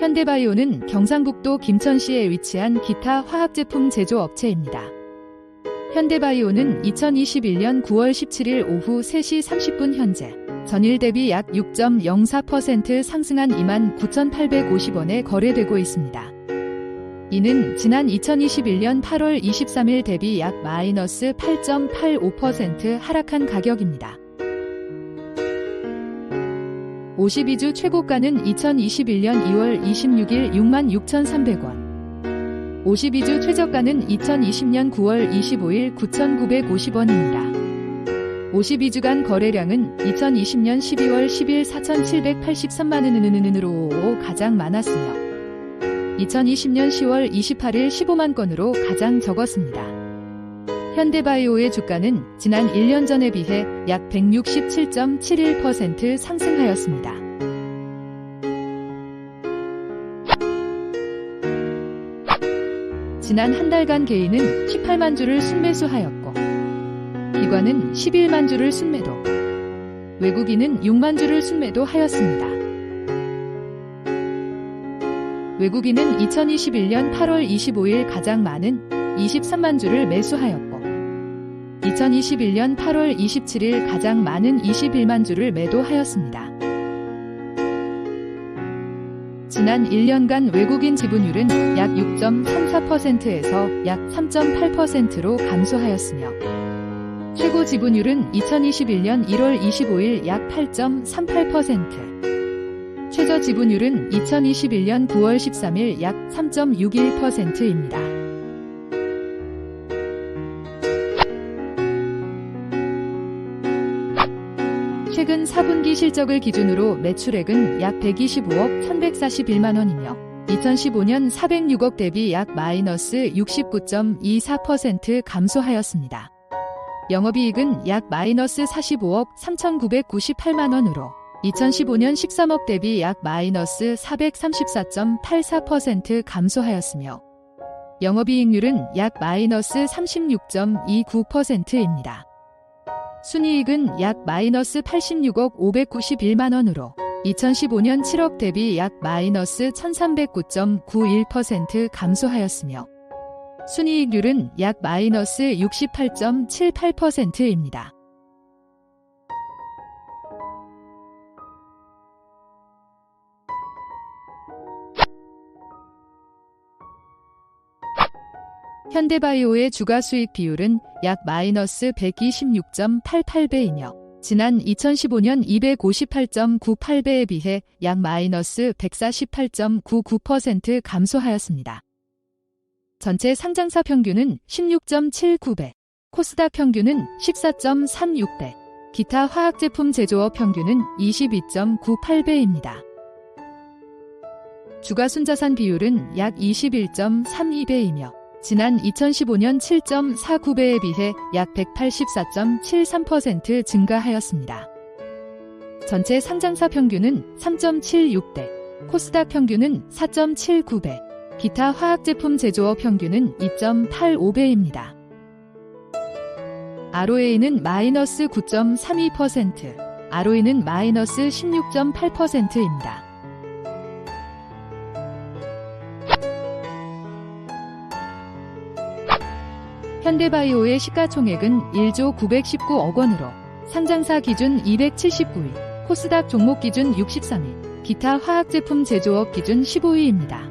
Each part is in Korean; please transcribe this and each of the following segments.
현대바이오는 경상북도 김천시에 위치한 기타 화학제품 제조업체입니다. 현대바이오는 2021년 9월 17일 오후 3시 30분 현재 전일 대비 약 6.04% 상승한 29,850원에 거래되고 있습니다. 이는 지난 2021년 8월 23일 대비 약 마이너스 8.85% 하락한 가격입니다. 52주 최고가는 2021년 2월 26일 66,300원. 52주 최저가는 2020년 9월 25일 9,950원입니다. 52주간 거래량은 2020년 12월 10일 4,783만원으로 가장 많았으며 2020년 10월 28일 15만 건으로 가장 적었습니다. 현대바이오의 주가는 지난 1년 전에 비해 약 167.71% 상승하였습니다. 지난 한 달간 개인은 18만 주를 순매수하였고 기관은 11만 주를 순매도 외국인은 6만 주를 순매도 하였습니다. 외국인은 2021년 8월 25일 가장 많은 23만 주를 매수하였고 2021년 8월 27일 가장 많은 21만 주를 매도하였습니다. 지난 1년간 외국인 지분율은 약 6.34%에서 약 3.8%로 감소하였으며 최고 지분율은 2021년 1월 25일 약 8.38%, 최저 지분율은 2021년 9월 13일 약 3.61%입니다. 최근 4분기 실적을 기준으로 매출액은 약 125억 1141만 원이며 2015년 406억 대비 약 마이너스 69.24% 감소하였습니다. 영업이익은 약 마이너스 45억 3,998만 원으로 2015년 13억 대비 약 마이너스 434.84% 감소하였으며 영업이익률은 약 마이너스 36.29%입니다. 순이익은 약 마이너스 86억 591만 원으로 2015년 7억 대비 약 마이너스 1309.91% 감소하였으며 순이익률은 약 마이너스 68.78%입니다. 현대바이오의 주가 수익 비율은 약 마이너스 126.88배이며 지난 2015년 258.98배에 비해 약 마이너스 148.99% 감소하였습니다. 전체 상장사 평균은 16.79배, 코스닥 평균은 14.36배, 기타 화학제품 제조업 평균은 22.98배입니다. 주가 순자산 비율은 약 21.32배이며 지난 2015년 7.49배에 비해 약 184.73% 증가하였습니다. 전체 상장사 평균은 3.76배, 코스닥 평균은 4.79배, 기타 화학제품 제조업 평균은 2.85배입니다. ROA는 마이너스 9.32%, ROE는 마이너스 16.8%입니다. 현대바이오의 시가총액은 1조 919억 원으로 상장사 기준 279위, 코스닥 종목 기준 63위, 기타 화학제품 제조업 기준 15위입니다.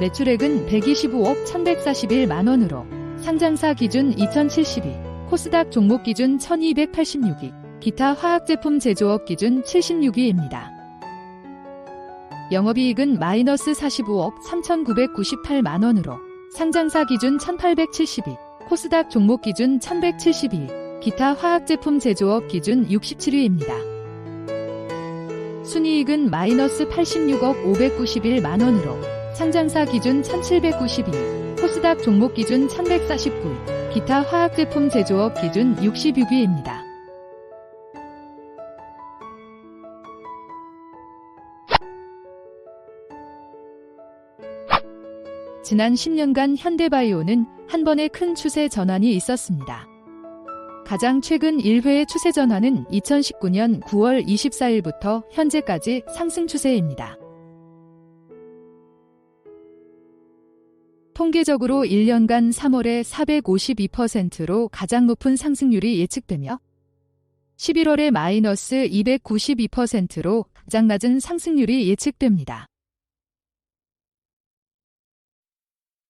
매출액은 125억 1141만 원으로 상장사 기준 2070위, 코스닥 종목 기준 1286위, 기타 화학제품 제조업 기준 76위입니다. 영업이익은 마이너스 45억 3998만 원으로 상장사 기준 1872, 코스닥 종목 기준 1172, 기타 화학제품 제조업 기준 67위입니다. 순이익은 마이너스 86억 591 만 원으로 상장사 기준 1792, 코스닥 종목 기준 1149위, 기타 화학제품 제조업 기준 66위입니다. 지난 10년간 현대바이오는 한 번의 큰 추세 전환이 있었습니다. 가장 최근 1회의 추세 전환은 2019년 9월 24일부터 현재까지 상승 추세입니다. 통계적으로 1년간 3월에 452%로 가장 높은 상승률이 예측되며 11월에 마이너스 292%로 가장 낮은 상승률이 예측됩니다.